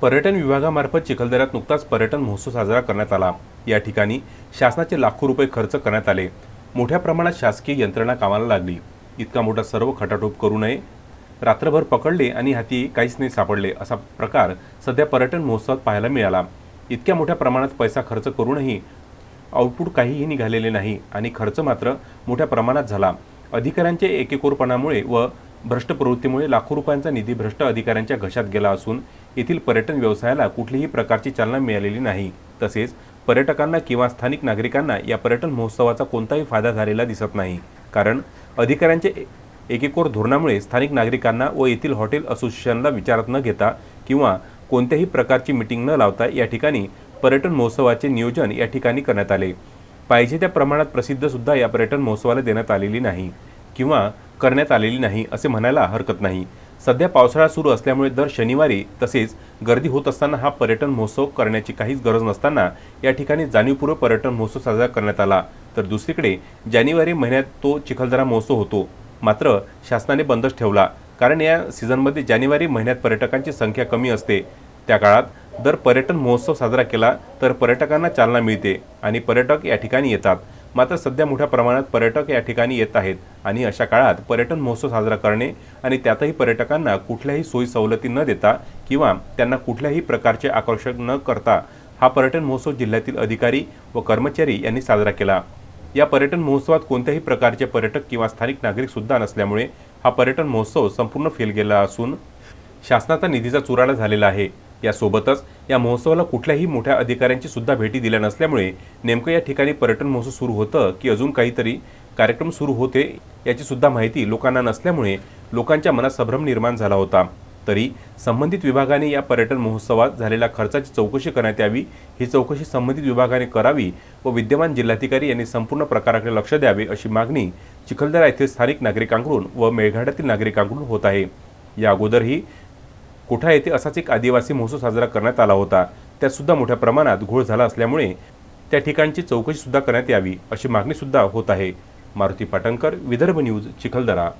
पर्यटन विभागामार्फत चिखलदऱ्यात नुकताच पर्यटन महोत्सव साजरा करण्यात आला. या ठिकाणी शासनाचे लाखो रुपये खर्च करण्यात आले. मोठ्या प्रमाणात शासकीय यंत्रणा कामाला लागली. इतका मोठा सर्व खटाटोप करू नये रात्रभर पकडले आणि हाती काहीच नाही सापडले असा प्रकार सध्या पर्यटन महोत्सवात पाहायला मिळाला. इतक्या मोठ्या प्रमाणात पैसा खर्च करूनही आउटपुट काहीही निघालेले नाही आणि खर्च मात्र मोठ्या प्रमाणात झाला. अधिकाऱ्यांच्या एकेकोरपणामुळे व भ्रष्ट प्रवृत्तीमुळे लाखो रुपयांचा निधी भ्रष्ट अधिकाऱ्यांच्या घशात गेला असून येथील पर्यटन व्यवसायाला कुठलीही प्रकारची चालना मिळालेली नाही. तसेच पर्यटकांना किंवा स्थानिक नागरिकांना या पर्यटन महोत्सवाचा कोणताही फायदा झालेला दिसत नाही. कारण अधिकाऱ्यांचे एकेकोर धोरणामुळे स्थानिक नागरिकांना व येथील हॉटेल असोसिएशनला विचारात न घेता किंवा कोणत्याही प्रकारची मिटिंग न लावता या ठिकाणी पर्यटन महोत्सवाचे नियोजन या ठिकाणी करण्यात आले. पाहिजे त्या प्रमाणात प्रसिद्धसुद्धा या पर्यटन महोत्सवाला देण्यात आलेली नाही किंवा करण्यात आलेली नाही असे म्हणायला हरकत नाही. सध्या पावसाळा सुरू असल्यामुळे दर शनिवारी तसेच गर्दी होत असताना हा पर्यटन महोत्सव करण्याची काहीच गरज नसताना या ठिकाणी जाणीवपूर्वक पर्यटन महोत्सव साजरा करण्यात आला. तर दुसरीकडे जानेवारी महिन्यात तो चिखलदरा महोत्सव होतो. मात्र शासनाने बंदच ठेवला. कारण या सीझनमध्ये जानेवारी महिन्यात पर्यटकांची संख्या कमी असते. त्या काळात दर पर्यटन महोत्सव साजरा केला तर पर्यटकांना चालना मिळते आणि पर्यटक या ठिकाणी येतात. मात्र सध्या मोठ्या प्रमाणात पर्यटक या ठिकाणी येत आहेत. आणि अशा काळात पर्यटन महोत्सव साजरा करणे आणि त्यातही पर्यटकांना कुठल्याही सोयी सवलती न देता किंवा त्यांना कुठल्याही प्रकारचे आकर्षण न करता हा पर्यटन महोत्सव जिल्ह्यातील अधिकारी व कर्मचारी यांनी साजरा केला. या पर्यटन महोत्सवात कोणत्याही प्रकारचे पर्यटक किंवा स्थानिक नागरिक सुद्धा नसल्यामुळे हा पर्यटन महोत्सव संपूर्ण फेल गेला असून शासनाचा निधीचा चुराडा झालेला आहे. यासोबतच या महोत्सवाला कुठल्याही मोठ्या अधिकाऱ्यांची सुद्धा भेटी दिल्या नसल्यामुळे नेमकं या ठिकाणी पर्यटन महोत्सव सुरू होतं की अजून काहीतरी कार्यक्रम सुरू होते याची सुद्धा माहिती लोकांना नसल्यामुळे लोकांच्या मनात संभ्रम निर्माण झाला होता. तरी संबंधित विभागाने या पर्यटन महोत्सवात झालेल्या खर्चाची चौकशी करण्यात यावी ही चौकशी संबंधित विभागाने करावी व विद्यमान जिल्हाधिकारी यांनी संपूर्ण प्रकाराकडे लक्ष द्यावे अशी मागणी चिखलदरा येथील स्थानिक नागरिकांकडून व मेळघाटातील नागरिकांकडून होत आहे. या अगोदरही कोठा येथे असाच एक आदिवासी महोत्सव साजरा करण्यात आला होता? त्यातसुद्धा मोठ्या प्रमाणात घोळ झाला असल्यामुळे त्या ठिकाणची चौकशीसुद्धा करण्यात यावी अशी मागणीसुद्धा होत आहे. मारुती पाटणकर विदर्भ न्यूज चिखलदरा.